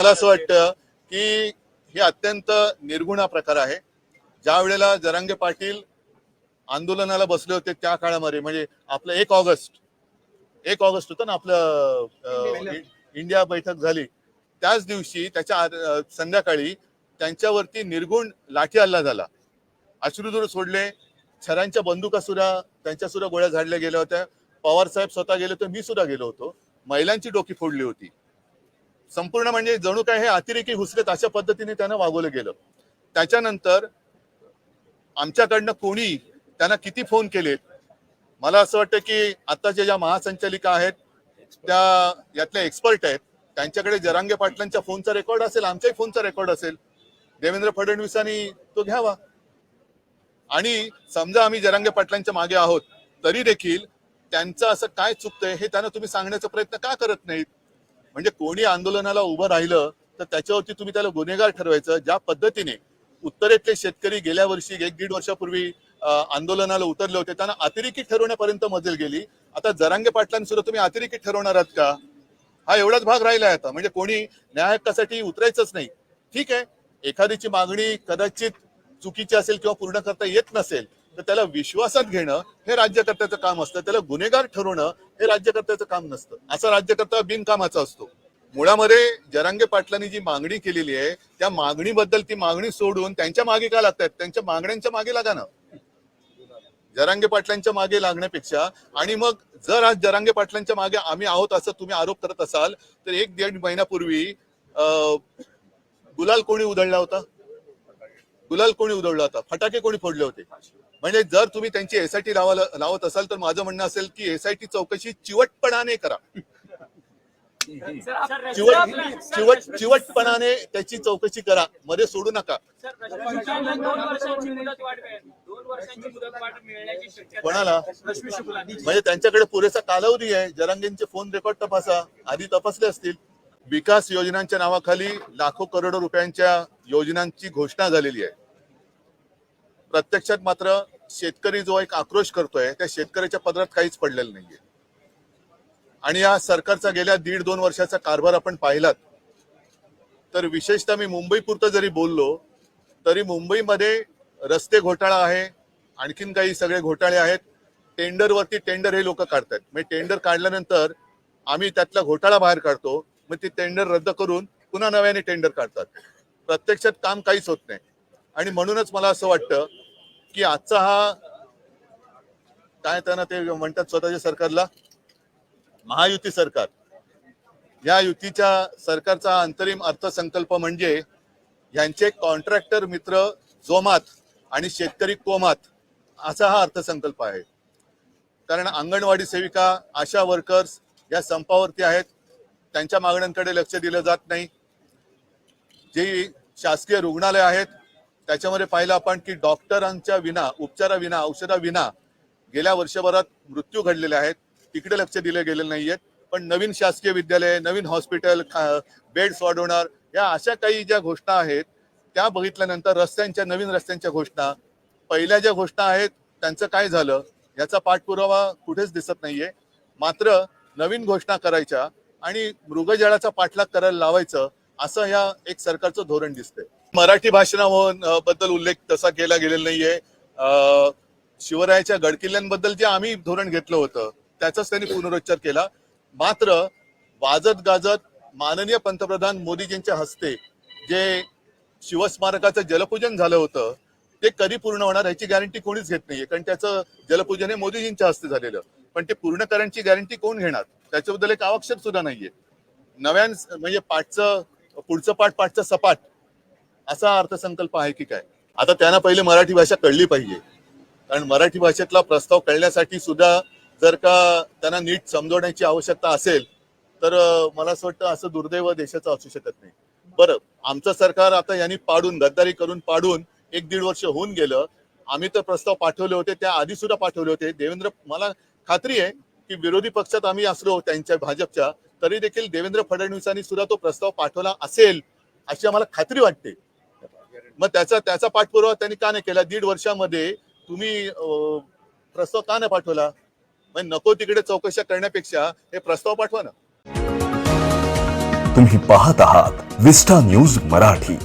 मला असं वाटतं की हे अत्यंत निर्गुणा प्रकार आहे. ज्या वेळेला जरांगे पाटील आंदोलनाला बसले होते त्या काळामध्ये म्हणजे आपलं एक ऑगस्ट एक ऑगस्ट होतं ना आपलं इंडिया बैठक. झाली. त्याच दिवशी त्याच्या संध्याकाळी त्यांच्यावरती निर्गुण लाठी हल्ला झाला. अश्रुधूर सोडले छरांच्या बंदुका सुद्धा त्यांच्या सुद्धा गोळ्या झाडल्या गेल्या होत्या. पवार साहेब स्वतः गेले होते मी सुद्धा गेलो होतो. महिलांची डोकी फोडली होती. संपूर्ण म्हणजे जणू काय हे अतिरेकी हुसलेत अशा पद्धतीने त्यांना वागवलं गेलं. त्याच्यानंतर आमच्याकडनं कोणी त्यांना किती फोन केलेत? मला असं वाटतं की आताच्या ज्या महासंचालिका आहेत त्या यातल्या एक्सपर्ट आहेत त्यांच्याकडे जरांगे पाटलांच्या फोनचा रेकॉर्ड असेल आमच्याही फोनचा रेकॉर्ड असेल देवेंद्र फडणवीसांनी तो घ्यावा. आणि समजा आम्ही जरांगे पाटलांच्या मागे आहोत तरी देखील त्यांचं असं काय चुकतंय हे त्यांना तुम्ही सांगण्याचा प्रयत्न का करत नाहीत? म्हणजे कोणी आंदोलनाला उभं राहिलं तर त्याच्यावरती तुम्ही त्याला गुन्हेगार ठरवायचं ज्या पद्धतीने उत्तरेतले शेतकरी गेल्या वर्षी एक दीड वर्षापूर्वी आंदोलनाला उतरले होते त्यांना अतिरेकी ठरवण्यापर्यंत मजल गेली. आता जरांगे पाटलांसुद्धा तुम्ही अतिरेकी ठरवणार आहात का? हा एवढाच भाग राहिला आहे आता. म्हणजे कोणी न्याय हक्कासाठी उतरायचंच नाही. ठीक आहे एखाद्याची मागणी कदाचित चुकीची असेल किंवा पूर्ण करता येत नसेल तर त्याला विश्वासात घेणं हे राज्यकर्त्याचं काम असतं. त्याला गुन्हेगार ठरवणं हे राज्यकर्त्याचं काम नसतं. असा राज्यकर्ता बिनकामाचा असतो. मुळामध्ये जरांगे पाटलांनी जी मागणी केलेली आहे त्या मागणीबद्दल ती मागणी सोडून त्यांच्या मागे का लागतात त्यांच्या मागण्यांच्या मागे लागा ना. जरांगे पाटलांच्या मागे लागण्यापेक्षा आणि मग जर आज जरांगे पाटलांच्या मागे आम्ही आहोत असं तुम्ही आरोप करत असाल तर एक दीड महिन्यापूर्वी गुलाल कोणी उधळला होता? गुलाल कोणी उधळला होता? फटाके कोणी फोडले होते? म्हणजे जर तुम्ही त्यांची एसआयटी लावायला लावत असाल तर माझं म्हणणं असेल की एसआयटी चौकशी चिवटपणाने करा. चिवट चिवट चिवटपणाने त्याची चौकशी करा. मध्ये सोडू नका. कोणाला? म्हणजे त्यांच्याकडे पुरेसा कालावधी आहे. जरांगेंचे फोन रेकॉर्ड तपासा. आधी तपासले असतील. विकास योजनांच्या नावाखाली लाखो करोडो रुपयांच्या योजनांची घोषणा झालेली आहे. प्रत्यक्षात मात्र शेतकरी जो एक आक्रोश करतोय त्या शेतकऱ्याच्या पदरात काहीच पडलेलं नाहीये. आणि या सरकारचा गेल्या दीड दोन वर्षाचा कारभार आपण पाहिलात तर विशेषतः मी मुंबई पुरतं जरी बोललो तरी मुंबईमध्ये रस्ते घोटाळा आहे आणखीन काही सगळे घोटाळे आहेत. टेंडरवरती टेंडर हे लोक काढतात म्हणजे टेंडर काढल्यानंतर आम्ही त्यातला घोटाळा बाहेर काढतो मग ते टेंडर रद्द करून पुन्हा नव्याने टेंडर काढतात. प्रत्यक्षात काम काहीच होत नाही. आणि म्हणूनच मला असं वाटतं की आजचा हा काय त्यांना ते म्हणतात स्वतःच्या सरकारला महायुती सरकार. या युतीच्या सरकारचा अंतरिम अर्थसंकल्प म्हणजे यांचे कॉन्ट्रॅक्टर मित्र जोमात आणि शेतकरी कोमात असा हा अर्थसंकल्प आहे. कारण अंगणवाडी सेविका आशा वर्कर्स या संपावरती आहेत. त्यांच्या मागण्यांकडे लक्ष दिलं जात नाही. जी शासकीय रुग्णालय आहेत त्याच्यामध्ये पाहिलं आपण की डॉक्टरांच्या विना उपचाराविना औषधाविना गेल्या वर्षभरात मृत्यू घडलेले आहेत. तिकडे लक्ष दिले गेले नाहीयेत. पण नवीन शासकीय विद्यालय नवीन हॉस्पिटल बेड्स वाढवणार या अशा काही ज्या घोषणा आहेत त्या बघितल्यानंतर रस्त्यांच्या नवीन रस्त्यांच्या घोषणा पहिल्या ज्या घोषणा आहेत त्यांचं काय झालं याचा पाठपुरावा कुठेच दिसत नाहीये. मात्र नवीन घोषणा करायच्या आणि मृगजळाचा पाठलाग करायला लावायचं असं ह्या एक सरकारचं धोरण दिसतंय. मराठी भाषणा बद्दल उल्लेख तसा केला गेलेला नाहीये. अं, शिवरायाच्या गडकिल्ल्यांबद्दल जे आम्ही धोरण घेतलं होतं त्याचाच त्यांनी पुनरुच्चार केला. मात्र वाजत गाजत माननीय पंतप्रधान मोदीजींच्या हस्ते जे शिवस्मारकाचं जलपूजन झालं होतं ते कधी पूर्ण होणार याची गॅरंटी कोणीच घेत नाहीये. कारण त्याचं जलपूजन हे मोदीजींच्या हस्ते झालेलं. पण ते पूर्ण करण्याची गॅरंटी कोण घेणार? त्याच्याबद्दल एक आवश्यक सुद्धा नाहीये. नव्यान म्हणजे पाठचं पुढचं पाठ पाठचं सपाट असा अर्थसंकल्प आहे की काय? आता त्यांना पहिले मराठी भाषा कळली पाहिजे. कारण मराठी भाषेतला प्रस्ताव कळण्यासाठी सुद्धा जर का त्यांना नीट समजवण्याची आवश्यकता असेल तर मला असं वाटतं असं दुर्दैव देशाचं असू शकत नाही. बरं आमचं सरकार आता यांनी पाडून गद्दारी करून पाडून एक दीड वर्ष होऊन गेलं. आम्ही तर प्रस्ताव पाठवले होते त्या आधी सुद्धा पाठवले होते. देवेंद्र मला खात्री आहे की विरोधी पक्षात आम्ही असलो त्यांच्या भाजपच्या तरी देखील देवेंद्र फडणवीसांनी सुद्धा तो प्रस्ताव पाठवला असेल अशी आम्हाला खात्री वाटते. मग त्याचा त्याचा पाठपुरावा त्यांनी का नाही केला? दीड वर्षामध्ये तुम्ही प्रस्ताव का नाही पाठवला? मग नको तिकडे चौकशा करण्यापेक्षा हे प्रस्ताव पाठवा ना. तुम्ही पाहत आहात विस्टा न्यूज मराठी.